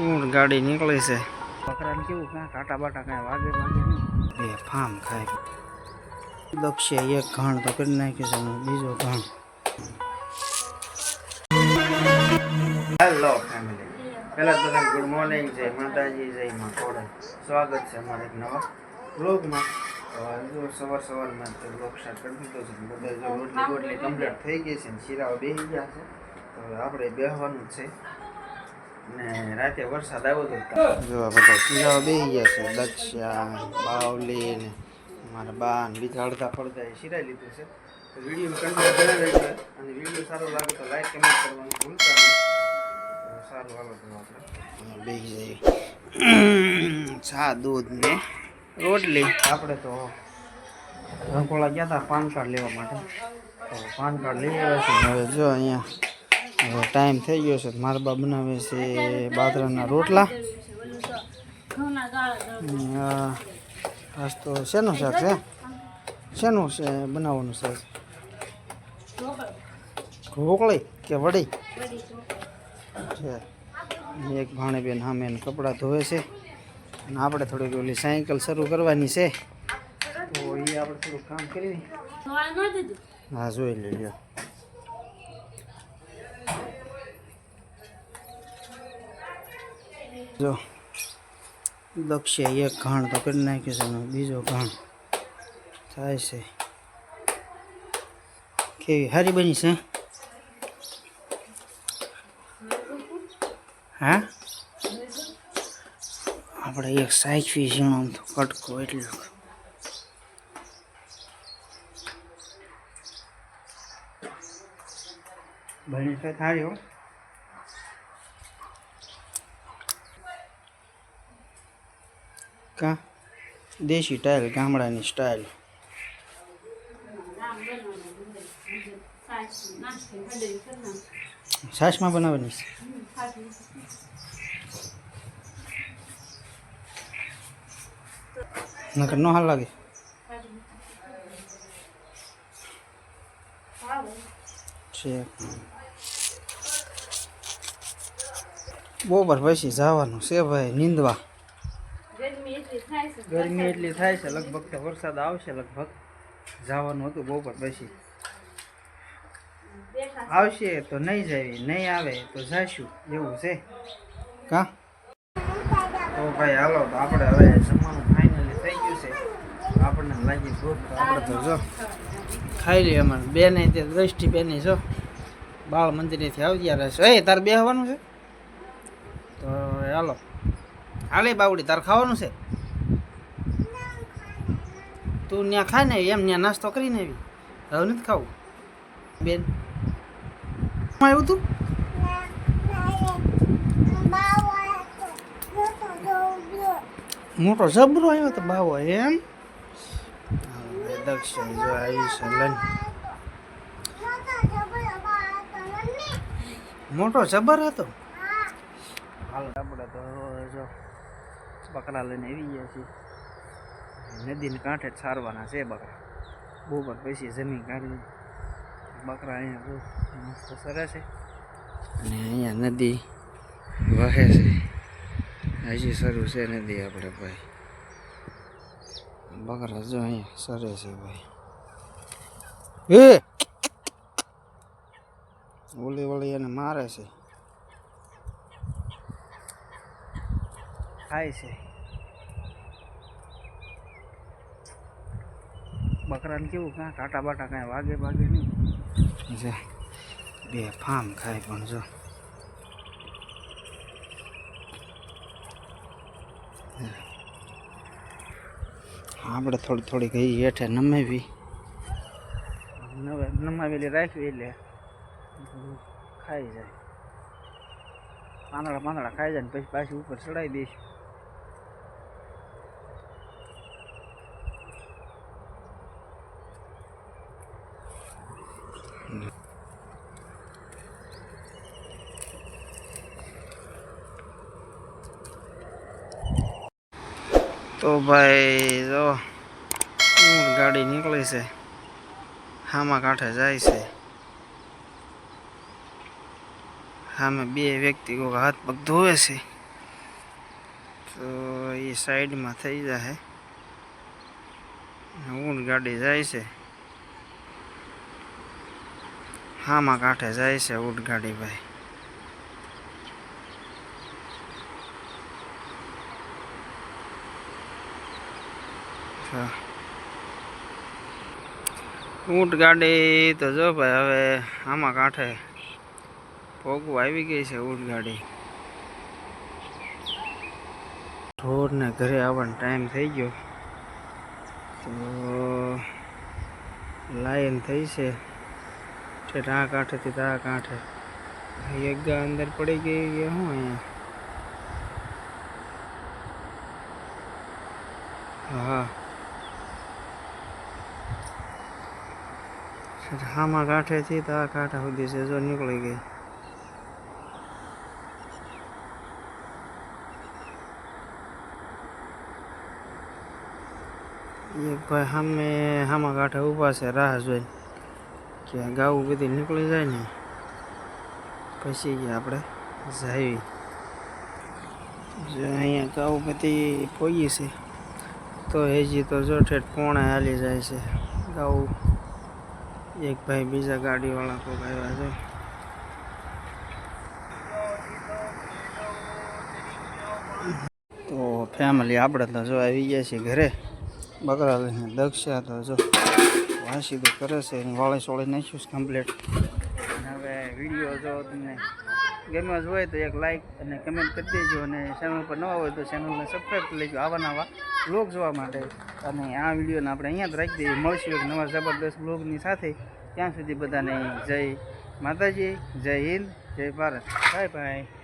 ઊંટ ગાડી નીકળી છે. બકરાને કેવું કાં કાંટા બાટા કાંઈ વાગે વાગે નહીં. બે ફામ ખાય. લક્ષ્ય એક ઘણ તો કરી નાખ્યું છે બીજો ઘણ. હેલો ફેમિલી પહેલાં તો ગુડ મોર્નિંગ જય માતાજી જય મા ખોડા. સ્વાગત છે અમારા એક નવા બ્લોગમાં તો જો સવાર સવારમાં તો બ્લોગ સ્ટાર્ટ કરી દીધો છે બધા જો રોટલી બોટલી કમ્પ્લીટ થઈ ગઈ છે ને શીરાઓ બેસી ગયા છે. તો હવે આપણે બેહવાનું જ છે. ને રાતે વરસાદ આવ્યો હતો જો બધા શીરાઓ બેસી ગયા છે. દક્ષા બાવલી ને મારા બા ને બીજા અડધા પડદા એ સિરાઈ લીધું છે. વીડિયો બનાવી રહેજો અને વીડિયો સારો લાગે તો લાઈક કમેન્ટ કરવાનું ભૂલતા નહીં. સારું હાલો તો આપણે. બેસી જઈએ. ચા દૂધ ને રોટલી. આપણે તો રંગોળા ગયા હતા પાન કાર્ડ લેવા માટે. તો પાન કાર્ડ લઈ આવ્યા છે હવે જો અહીંયા હવે ટાઈમ થઈ ગયો છે. મારા બા બનાવે છે બાજરાના રોટલા. આજ તો શેનું શાક છે? શેનું છે? બનાવવાનું શાક ઢોકળી કે વડી? એક ભાણેબેન સામે કપડાં ધોવે છે. અને આપણે થોડીક ઓલી સાયકલ શરૂ કરવાની છે. તો એ આપણે થોડું કામ કરી હા, જોઈ લેજો જો લક્ષ્ય એક ઘાણ તો કરી નાખ્યું છે બીજો ઘાણ થાય છે. કેવી? સારી બની છે, હા? આપણે એક સાચવી ઝીણો આમ તો કટકો એટલે. બની છે સારી હો. કા દેશી સ્ટાઇલ ગામડાની સ્ટાઇલ છાશમાં બનાવવાની છે નકર નો હાલ લાગે છે બરોબર પછી જવાનું છે ભાઈ નીંદવા ગરમી એટલી થાય છે લગભગ તો વરસાદ આવશે લગભગ. જવાનું હતું બપોર પછી. આવશે તો નહીં જવી નહીં આવે તો જઈશું એવું છે. કા? તો ભાઈ હાલો તો આપણે હવે જમવાનું ફાઇનલી થઈ ગયું છે. આપણને લાગી ભૂખ તો આપણે તો જો ખાઈ લઈએ અમારે. બેને તે દ્રષ્ટિ બેને જો. બાળ મંદિરેથી આવી ગયા રહેશો એ તારે બેહવાનું છે? તો હાલો. હાલે બાવડી તારે ખાવાનું છે? તું ત્યાં ખાય ને એમ ત્યાં નાસ્તો કરીને આવી. હવે નથી ખાવું. બેન. આવ્યું તું? મોટો જબરો આવ્યો તો બાવો એમ. દક્ષિણ જો આવી છે લન મોટો જબર હતો. હાલ આપણે તો જો બકરા લઈને આવી ગયા છીએ. નદીને કાંઠે જ છે બકરા. બપોર પછી જમીન કાઢી બકરા અહીંયા બહુ મસ્ત સરે છે. અને અહીંયા નદી વહે છે. હજી શરૂ છે નદી આપણે ભાઈ. બકરા જો અહીંયા સરે છે ભાઈ. એ! ઓલી વળી એને મારે છે. ખાય છે. બકરાને કેવું? કાં કાંટા બાટા કાંઈ વાગે વાગે નહીં. જો બે ફામ ખાય પણ જો. આપણે થોડી થોડી ગઈ હેઠે નમાવી. નમાવેલી રાખવી એટલે ખાઈ જાય. પાંદડા પાંદડા ખાઈ જાય ને પછી પાછી ઉપર ચડાવી દઈશું. તો ભાઈ, જો ઊંટ ગાડી નીકળી છે. હામા કાંઠે જાય છે. સામે બે વ્યક્તિ કોઈ હાથ પગ ધોવે છે. તો એ સાઈડમાં થઈ જાય ઊંટ ગાડી જાય છે. હામાં કાંઠે જાય છે ઊંટ ભાઈ. ઊંટ ગાડી તો જો ભાઈ, હવે આમાં કાંઠે ભોગવું આવી ગઈ છે ઊંટ ગાડી ઢોરને ઘરે આવવાનો ટાઈમ થઈ ગયો. તો લાઈન થઈ છે. ઠેઠ આ કાંઠેથી આ કાંઠે. એક અંદર પડી ગઈ કે શું અહીંયા? હા. હામાં કાંઠેથી તો આ કાંઠા સુધી છે જો નીકળી ગઈ. એક ભાઈ સામે સામા કાંઠે ઊભા છે, રાહ જોઈ કે આ ગાવું બધી નીકળી જાય ને, પછી ગયા આપણે જાવી. જો અહીંયા ગાઉ બધી પોઈ છે, તો હજી તો જો ઠેઠ પોણે હાલી જાય છે. ગાઉ એક ભાઈ બીજા ગાડીવાળા કોક આવ્યા છે. તો ફેમિલી આપણે તો જો આવી ગયા છીએ ઘરે. બકરા લઈને દક્ષા તો જો વાસી તો કરે છે વાળી સોળી નાખ્યું છે કમ્પ્લીટ હવે વીડિયો જો તમને ગમ્યો જ હોય તો એક લાઇક અને કમેન્ટ કરી દેજો અને ચેનલ પર નવા હોય તો ચેનલને સબસ્ક્રાઈબ કરી લેજો આવા નવા બ્લોગ જોવા માટે. અને આ વિડીયોને આપણે અહીંયા જ રાખી દઈએ. મળશું નવા જબરદસ્ત બ્લોગની સાથે. ત્યાં સુધી બધાને જય માતાજી, જય હિન્દ, જય ભારત. Bye bye